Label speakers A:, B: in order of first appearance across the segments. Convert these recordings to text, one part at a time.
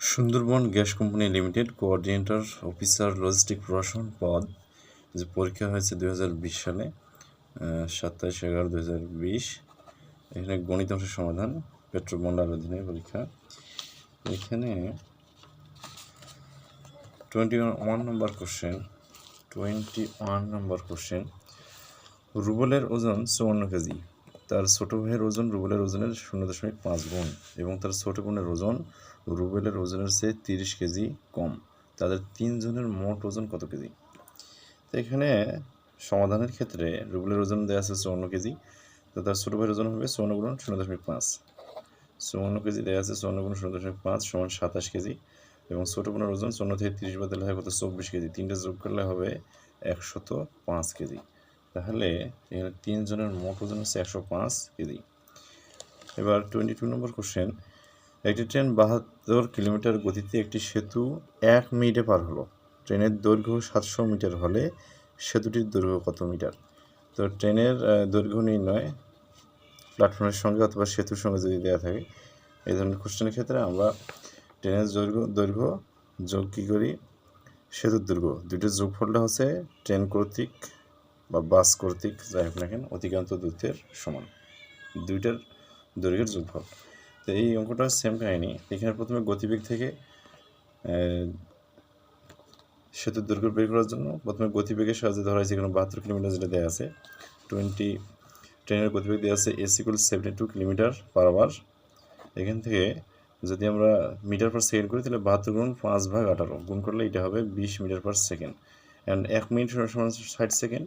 A: Sundarban gas company limited coordinator officer logistic প্রশাসন পদ, যে পরীক্ষা হয়েছে দু হাজার বিশ সালে সাতাশ এগারো বিশ। এখানে গণিত অংশের সমাধান পেট্রোবন্ডার অধীনে পরীক্ষা। এখানে twenty one number question twenty one number question রুবেলের ওজন চুয়ান্ন কেজি। তার ছোট ভাইয়ের ওজন রুবেলের ওজনের শূন্য দশমিক পাঁচ গুণ এবং তার ছোট বোনের ওজন রুবেলের ওজনের চেয়ে তিরিশ কেজি কম। তাদের তিনজনের মোট ওজন কত কেজি? তো এখানে সমাধানের ক্ষেত্রে রুবেলের ওজন দেওয়া আছে চুয়ান্ন কেজি, তো তার ছোটো ভাইয়ের ওজন হবে চুয়ান্ন গুণ শূন্য দশমিক পাঁচ। চুয়ান্ন কেজি দেওয়া আছে চৌন্ন গুণ শূন্য দশমিক পাঁচ সমান সাতাশ কেজি এবং ছোটো বোনের ওজন চুয়ান্ন থেকে তিরিশ বাদলে হয় কত? চব্বিশ কেজি। তিনটে যোগ করলে হবে একশত পাঁচ কেজি। তাহলে এখানে তিনজনের মোট ওজন হচ্ছে একশো পাঁচ কেজি। এবার টোয়েন্টি টু নম্বর কোশ্চেন একটি ট্রেন বাহাত্তর কিলোমিটার গতিতে একটি সেতু এক মিনিটে পার হলো। ট্রেনের দৈর্ঘ্য সাতশো মিটার হলে সেতুটির দৈর্ঘ্য কত মিটার? তো ট্রেনের দৈর্ঘ্য নির্ণয় প্ল্যাটফর্মের সঙ্গে অথবা সেতুর সঙ্গে যদি দেওয়া থাকে, এই ধরনের কোশ্চেনের ক্ষেত্রে আমরা ট্রেনের দৈর্ঘ্য দৈর্ঘ্য যোগ কী করি? সেতুর দৈর্ঘ্য। দুটোর যোগফলটা হচ্ছে ট্রেন কর্তৃক বা বাস কর্তৃক, যাই হোক না কেন, অতিক্রান্ত দূরত্বের সমান। দুইটার দৈর্ঘ্যের যোগফল। তো এই অঙ্কটা সেম কাহিনী। এখানে প্রথমে গতিবেগ থেকে সেতুর দৈর্ঘ্য বের করার জন্য প্রথমে গতিবেগের সাহায্যে ধরা হয়েছে এখানে বাহাত্তর কিলোমিটার যেটা দেওয়া আছে। টোয়েন্টি ট্রেনের গতিবেগ দেওয়া আছে S equal seventy two kilometre per hour এখান থেকে যদি আমরা মিটার পার সেকেন্ড করি, তাহলে বাহাত্তর গুণ পাঁচ ভাগ আঠারো। গুণ করলে এটা হবে বিশ মিটার পার সেকেন্ড অ্যান্ড এক মিনিট সমান ষাট সেকেন্ড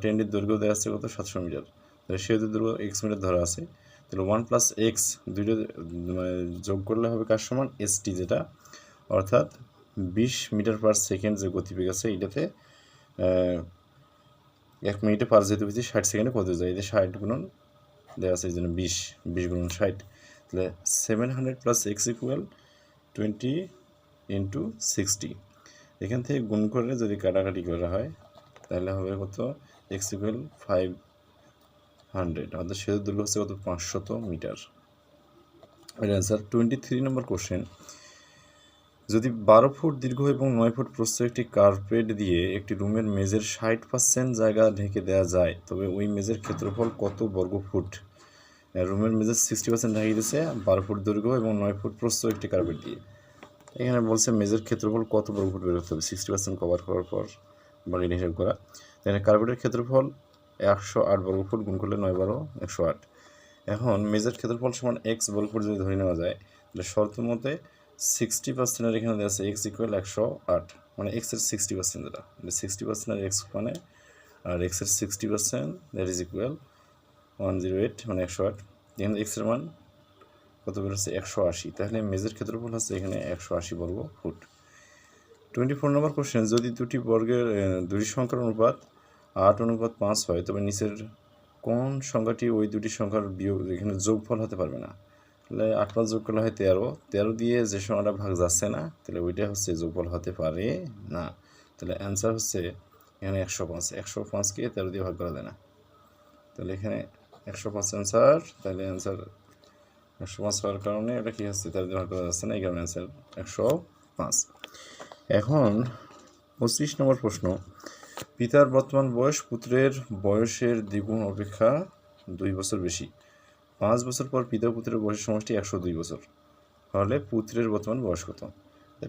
A: ট্রেনটির দৈর্ঘ্য দেওয়া আছে কত? সাতশো মিটার। তাহলে সেহেতু দৈর্ঘ্য এক্স মিটার ধরা আছে, তাহলে ওয়ান প্লাস এক্স দুইটা মানে যোগ করলে হবে কার সমান? এস টি যেটা। অর্থাৎ বিশ মিটার পার সেকেন্ড যে গতিবেগ আছে, এটাতে এক মিনিটে পার যেতে হয়েছে ষাট সেকেন্ডে কত যায়? এতে ষাট গুণন দেওয়া আছে, এই জন্য বিশ বিশ গুণন ষাট। তাহলে seven hundred plus X equal twenty into sixty এখান থেকে গুণ করে যদি কাটাকাটি করা হয় তাহলে হবে কত? এক্স ইকুয়াল ফাইভ হান্ড্রেড অর্থাৎ সেতু দৈর্ঘ্য হচ্ছে কত? পাঁচশত মিটার। এর answer twenty three number question যদি বারো ফুট দীর্ঘ এবং নয় ফুট প্রস্থ একটি কার্পেট দিয়ে একটি রুমের মেজের ষাট পার্সেন্ট জায়গা ঢেকে দেওয়া যায়, তবে ওই মেজের ক্ষেত্রফল কত বর্গ ফুট? রুমের মেজের সিক্সটি পার্সেন্ট ঢেকে দিয়েছে, বারো ফুট দৈর্ঘ্য এবং নয় ফুট প্রস্থ একটি কার্পেট দিয়ে। এখানে বলছে মেজের ক্ষেত্রফল কত বর্গ ফুট বের করতে হবে? সিক্সটি পার্সেন্ট কভার করার পর বাকিটা হিসাব করা। এখানে কার্পেটের ক্ষেত্রফল একশো আট বর্গ ফুট গুণ করলে নয় বারো, একশো আট। এখন মেজের ক্ষেত্রফল সমান এক্স বর্গ ফুট যদি ধরে নেওয়া যায়, তাহলে শর্ত মতে সিক্সটি পার্সেন্টের এখানে দেওয়া আছে এক্স ইকুয়াল একশো আট। মানে এক্সের সিক্সটি পার্সেন্ট যেটা সিক্সটি পার্সেন্টের এক্স মানে আর এক্সের sixty percent that is equal one zero eight মানে একশো আট। এখানে এক্সের মান কত বেরোচ্ছে একশো আশি। তাহলে মেজের ক্ষেত্রফল হচ্ছে এখানে একশো আশি বর্গ foot twenty four number question যদি দুটি বর্গের দুটি সংখ্যার অনুপাত আট অনুপাত পাঁচ হয়, তবে নিচের কোন সংখ্যাটি ওই দুটি সংখ্যার বিয়োগ, এখানে যোগফল হতে পারবে না। তাহলে আট পাঁচ যোগ করলে হয় তেরো। তেরো দিয়ে যে সংখ্যাটা ভাগ যাচ্ছে না, তাহলে ওইটা হচ্ছে যোগফল হতে পারে না। তাহলে অ্যান্সার হচ্ছে এখানে একশো পাঁচ। একশো পাঁচকে তেরো দিয়ে ভাগ করা যায় না। তাহলে এখানে একশো পাঁচ অ্যান্সার তাহলে অ্যান্সার একশো পাঁচ হওয়ার কারণে এটা কী হচ্ছে? তেরো দিয়ে ভাগ করা যাচ্ছে না, এই কারণে অ্যান্সার একশো পাঁচ। এখন পঁচিশ নম্বর প্রশ্ন, পিতার বর্তমান বয়স পুত্রের বয়সের দ্বিগুণ অপেক্ষা দুই বছর বেশি। পাঁচ বছর পর পিতা পুত্রের বয়সের সমষ্টি একশো দুই বছর। তাহলে পুত্রের বর্তমান বয়স কত?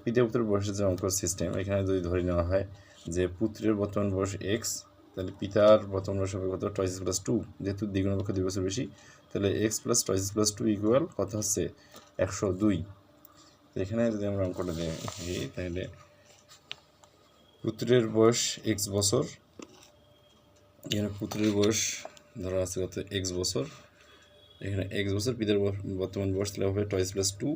A: পিতা পুত্রের বয়সের যে অঙ্ক সিস্টেম এখানে যদি ধরে নেওয়া হয় যে পুত্রের বর্তমান বয়স এক্স তাহলে পিতার বর্তমান বয়স হবে কত? টয়েস প্লাস টু যেহেতু দ্বিগুণ অপেক্ষা দুই বছর বেশি, তাহলে X plus twice plus two equal কত হচ্ছে? একশো দুই। এখানে যদি আমরা অঙ্কটা দেখি, তাহলে পুত্রের বয়স এক্স বছর। এখানে পুত্রের বয়স ধরা আছে কত এক্স বছর। এখানে এক্স বছর পিতার বর্তমান বয়স তাহলে হবে টয়েস প্লাস টু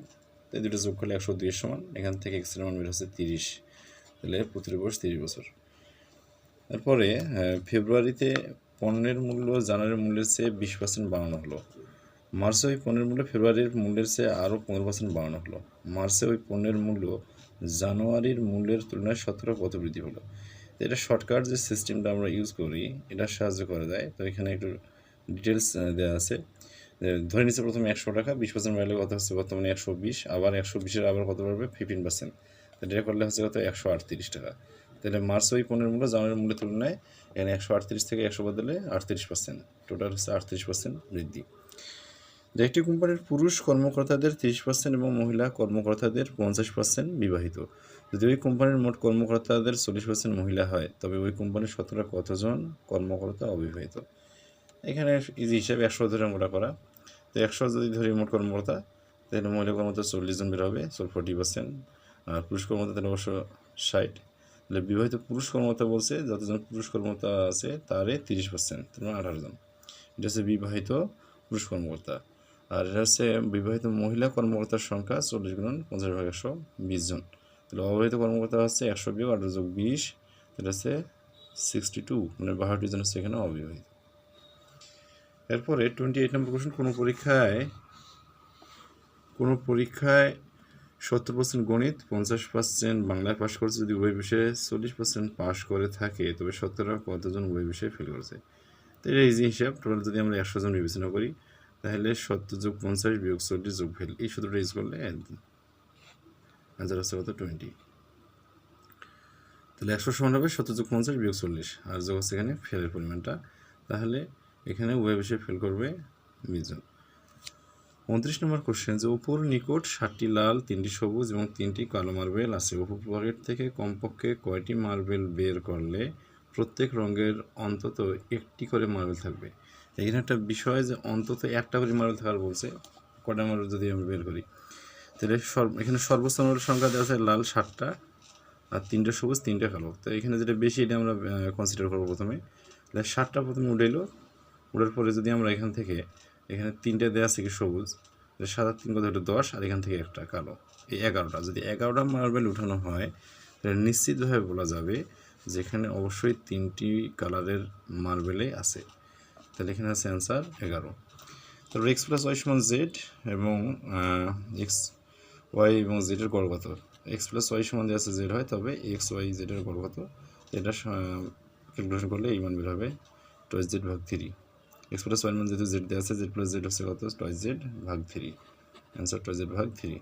A: তাই দুটো যোগ করলে একশো দুইয়ের সমান। এখান থেকে এক্সের মান বের হচ্ছে তিরিশ। তাহলে পুত্রের বয়স তিরিশ বছর। তারপরে ফেব্রুয়ারিতে পণ্যের মূল্য জানুয়ারির মূল্যের চেয়ে বিশ পার্সেন্ট বাড়ানো হলো। মার্চে ওই পণ্যের মূল্য, ফেব্রুয়ারির মূল্যের চেয়ে আরও পনেরো পার্সেন্ট বাড়ানো হলো। মার্চে ওই পণ্যের মূল্য জানুয়ারির মূল্যের তুলনায় শতকরা কত বৃদ্ধি হলো এটা শর্টকাট যে সিস্টেমটা আমরা ইউজ করি, এটা সাহায্য করে দেয়। তো এখানে একটু ডিটেলস দেওয়া আছে। ধরে নিচ্ছে প্রথমে একশো টাকা, বিশ পার্সেন্ট বাড়লে কত হচ্ছে বর্তমানে একশো বিশ, আবার একশো বিশের আবার কত বাড়বে? ফিফটিন পার্সেন্ট এটা করলে হচ্ছে কত? একশো আটত্রিশ টাকা। তাহলে মার্চ ওই পণ্যের মূল্য, জানুয়ারির মূল্যের তুলনায় এখানে একশো আটত্রিশ থেকে একশো বদলে আটত্রিশ পার্সেন্ট টোটাল হচ্ছে আটত্রিশ পার্সেন্ট বৃদ্ধি। যে একটি কোম্পানির পুরুষ কর্মকর্তাদের তিরিশ পার্সেন্ট এবং মহিলা কর্মকর্তাদের পঞ্চাশ পার্সেন্ট বিবাহিত। যদি ওই কোম্পানির মোট কর্মকর্তাদের চল্লিশ পার্সেন্ট মহিলা হয়, তবে ওই কোম্পানির শতকরা কতজন কর্মকর্তা অবিবাহিত? এখানে ইজি হিসাবে একশো ধরে মোটা করা। তো একশো যদি ধরি মোট কর্মকর্তা, তাহলে মহিলা কর্মকর্তা চল্লিশ জন বের হবে ফোর্টি পার্সেন্ট আর পুরুষ কর্মকর্তা, তাহলে অবশ্য ষাট। তাহলে বিবাহিত পুরুষ কর্মকর্তা বলছে, যতজন পুরুষ কর্মকর্তা আছে, তারে তিরিশ পার্সেন্ট তার আঠারো জন। এটা হচ্ছে বিবাহিত পুরুষ কর্মকর্তা। আর এটা হচ্ছে বিবাহিত মহিলা কর্মকর্তার সংখ্যা চল্লিশ গুণ পঞ্চাশ ভাগ একশো বিশ জন। তাহলে অবিবাহিত কর্মকর্তা হচ্ছে একশো বিয়োগ আঠারো যোগ বিশ এটা হচ্ছে সিক্সটি টু মানে বাহাত্তর জন হচ্ছে এখানে অবিবাহিত। এরপরে টোয়েন্টি এইট নম্বর কোশ্চেন কোনো পরীক্ষায় কোনো পরীক্ষায় সত্তর পার্সেন্ট গণিত, পঞ্চাশ পার্সেন্ট বাংলায় পাশ করেছে, যদি উভয় বিষয়ে চল্লিশ পার্সেন্ট পাশ করে থাকে, তবে শতকরা কতজন উভয় বিষয়ে ফেল করেছে। তো এটা ইজি হিসাব টোটাল যদি আমরা একশো জন বিবেচনা করি তাহলে সত্তর যোগ পঞ্চাশ বিয়োগ চল্লিশ যোগ ফেল এই সূত্রটা ইউজ করলে অ্যান্সার হচ্ছে কত? টোয়েন্টি তাহলে একশো সমান হবে সত্তর যোগ পঞ্চাশ বিয়োগ চল্লিশ। আর যোগ হচ্ছে এখানে ফেলের পরিমাণটা। তাহলে এখানে উভয় বিষয়ে ফেল করবে বিশজন উনত্রিশ নম্বর কোশ্চেন যে উপর নিকট ষাটটি লাল, তিনটি সবুজ এবং তিনটি কালো মার্বেল আছে। উপর থেকে কমপক্ষে কয়টি মার্বেল বের করলে প্রত্যেক রঙের অন্তত একটি করে মার্বেল থাকবে? এখানে একটা বিষয় যে অন্তত একটা করে মার্বেল থাকার বলছে, কটা মার্বেল যদি আমরা বের করি। তাহলে সর্ব এখানে সর্বোচ্চ মার্বেল সংখ্যা দেওয়া আছে লাল ষাটটা আর তিনটে সবুজ, তিনটে কালো। তো এখানে যেটা বেশি এটা আমরা কনসিডার করব প্রথমে। তাহলে ষাটটা প্রথমে উঠে ওঠার পরে যদি আমরা এখান থেকে, এখানে তিনটে দেওয়া আছে কি সবুজ সাত আর তিন কত হলো দশ, আর এখান থেকে একটা কালো। এই এগারোটা, যদি এগারোটা মার্বেল উঠানো হয়, তাহলে নিশ্চিতভাবে বলা যাবে যেখানে অবশ্যই তিনটি কালারের মার্বেলে আছে। তাহলে এখানে আছে অ্যান্সার এগারো। তারপর এক্স প্লাস ওয়াই সমান জেড এবং এক্স ওয়াই এবং জেডের গড় কত এক্স প্লাস ওয়াই সমান দিয়ে আছে জেড হয়, তবে এক্স ওয়াই জেডের গড় কত এটা ক্যালকুলেশন করলে এই মান বের হবে টয়েস জেড ভাগ থ্রি এক্স প্লাস ওয়াই মান যেহেতু জেড দেওয়া আছে জেড প্লাস জেড হচ্ছে কত? টয়েস জেড ভাগ থ্রি অ্যান্সার টয়েস জেড ভাগ থ্রি